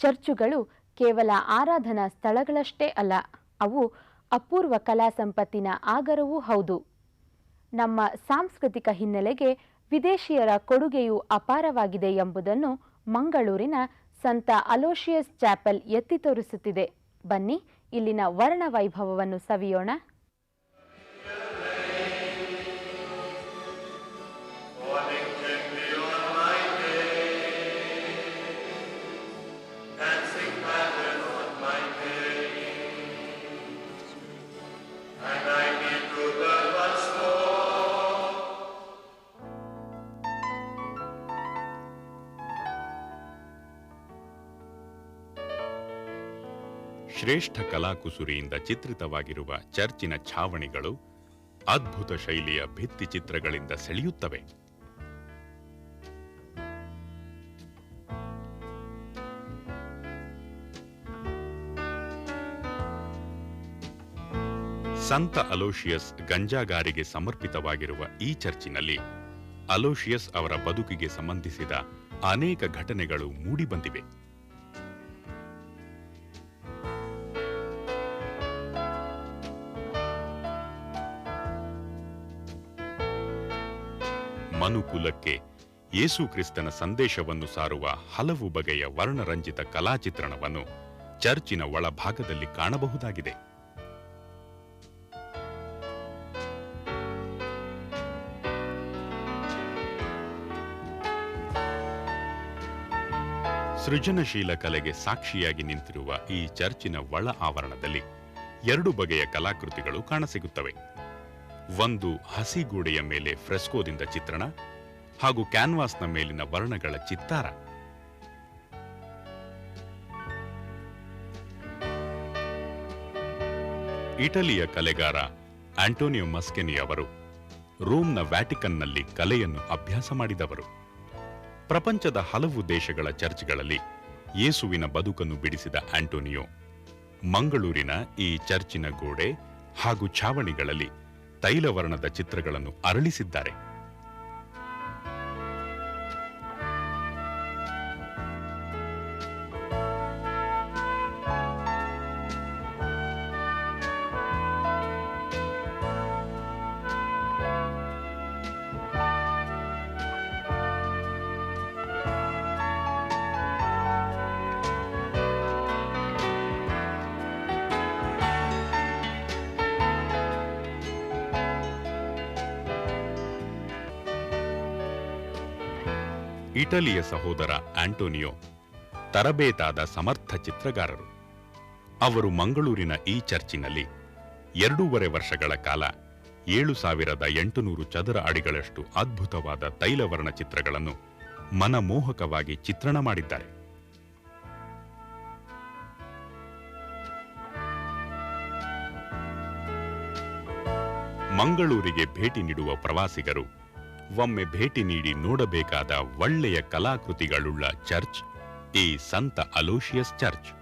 ಚರ್ಚುಗಳು ಕೇವಲ ಆರಾಧನಾ ಸ್ಥಳಗಳಷ್ಟೇ ಅಲ್ಲ, ಅವು ಅಪೂರ್ವ ಕಲಾ ಸಂಪತ್ತಿನ ಆಗರವೂ ಹೌದು. ನಮ್ಮ ಸಾಂಸ್ಕೃತಿಕ ಹಿನ್ನೆಲೆಗೆ ವಿದೇಶಿಯರ ಕೊಡುಗೆಯು ಅಪಾರವಾಗಿದೆ ಎಂಬುದನ್ನು ಮಂಗಳೂರಿನ ಸಂತ ಅಲೋಷಿಯಸ್ ಚಾಪೆಲ್ ಎತ್ತಿ ತೋರಿಸುತ್ತಿದೆ. ಬನ್ನಿ, ಇಲ್ಲಿನ ವರ್ಣವೈಭವವನ್ನು ಸವಿಯೋಣ. ಶ್ರೇಷ್ಠ ಕಲಾಕುಸುರಿಯಿಂದ ಚಿತ್ರಿತವಾಗಿರುವ ಚರ್ಚಿನ ಛಾವಣಿಗಳು ಅದ್ಭುತ ಶೈಲಿಯ ಭಿತ್ತಿ ಚಿತ್ರಗಳಿಂದ ಸೆಳೆಯುತ್ತವೆ. ಸಂತ ಅಲೋಶಿಯಸ್ ಗಂಜಾಗಾರಿಗೆ ಸಮರ್ಪಿತವಾಗಿರುವ ಈ ಚರ್ಚಿನಲ್ಲಿ ಅಲೋಶಿಯಸ್ ಅವರ ಬದುಕಿಗೆ ಸಂಬಂಧಿಸಿದ ಅನೇಕ ಘಟನೆಗಳು ಮೂಡಿಬಂದಿವೆ. ಮನುಕುಲಕ್ಕೆ ಯೇಸು ಕ್ರಿಸ್ತನ ಸಂದೇಶವನ್ನು ಸಾರುವ ಹಲವು ಬಗೆಯ ವರ್ಣರಂಜಿತ ಕಲಾಚಿತ್ರಣವನ್ನು ಚರ್ಚಿನ ಒಳಭಾಗದಲ್ಲಿ ಕಾಣಬಹುದಾಗಿದೆ. ಸೃಜನಶೀಲ ಕಲೆಗೆ ಸಾಕ್ಷಿಯಾಗಿ ನಿಂತಿರುವ ಈ ಚರ್ಚಿನ ಒಳ ಆವರಣದಲ್ಲಿ ಎರಡು ಬಗೆಯ ಕಲಾಕೃತಿಗಳು ಕಾಣಸಿಗುತ್ತವೆ. ಒಂದು ಹಸಿಗೂಡೆಯ ಮೇಲೆ ಫ್ರೆಸ್ಕೋದಿಂದ ಚಿತ್ರಣ ಹಾಗೂ ಕ್ಯಾನ್ವಾಸ್ನ ಮೇಲಿನ ವರ್ಣಗಳ ಚಿತ್ತಾರ. ಇಟಲಿಯ ಕಲೆಗಾರ ಆಂಟೋನಿಯೋ ಮಸ್ಕೆನಿ ಅವರು ರೋಮ್ನ ವ್ಯಾಟಿಕನ್ನಲ್ಲಿ ಕಲೆಯನ್ನು ಅಭ್ಯಾಸ ಮಾಡಿದವರು. ಪ್ರಪಂಚದ ಹಲವು ದೇಶಗಳ ಚರ್ಚ್ಗಳಲ್ಲಿ ಯೇಸುವಿನ ಬದುಕನ್ನು ಬಿಡಿಸಿದ ಆಂಟೋನಿಯೋ, ಮಂಗಳೂರಿನ ಈ ಚರ್ಚಿನ ಗೋಡೆ ಹಾಗೂ ಛಾವಣಿಗಳಲ್ಲಿ ತೈಲವರ್ಣದ ಚಿತ್ರಗಳನ್ನು ಅರಳಿಸಿದ್ದಾರೆ. ಇಟಲಿಯ ಸಹೋದರ ಆಂಟೋನಿಯೋ ತರಬೇತಾದ ಸಮರ್ಥ ಚಿತ್ರಗಾರರು. ಅವರು ಮಂಗಳೂರಿನ ಈ ಚರ್ಚಿನಲ್ಲಿ ಎರಡೂವರೆ ವರ್ಷಗಳ ಕಾಲ ಏಳು ಸಾವಿರದ ಎಂಟುನೂರು ಚದರ ಅಡಿಗಳಷ್ಟು ಅದ್ಭುತವಾದ ತೈಲವರ್ಣ ಚಿತ್ರಗಳನ್ನು ಮನಮೋಹಕವಾಗಿ ಚಿತ್ರಣ ಮಾಡಿದ್ದಾರೆ. ಮಂಗಳೂರಿಗೆ ಭೇಟಿ ನೀಡುವ ಪ್ರವಾಸಿಗರು ಒಮ್ಮೆ ಭೇಟಿ ನೀಡಿ ನೋಡಬೇಕಾದ ಒಳ್ಳೆಯ ಕಲಾಕೃತಿಗಳುಳ್ಳ ಚರ್ಚ್ ಈ ಸಂತ ಅಲೋಶಿಯಸ್ ಚರ್ಚ್.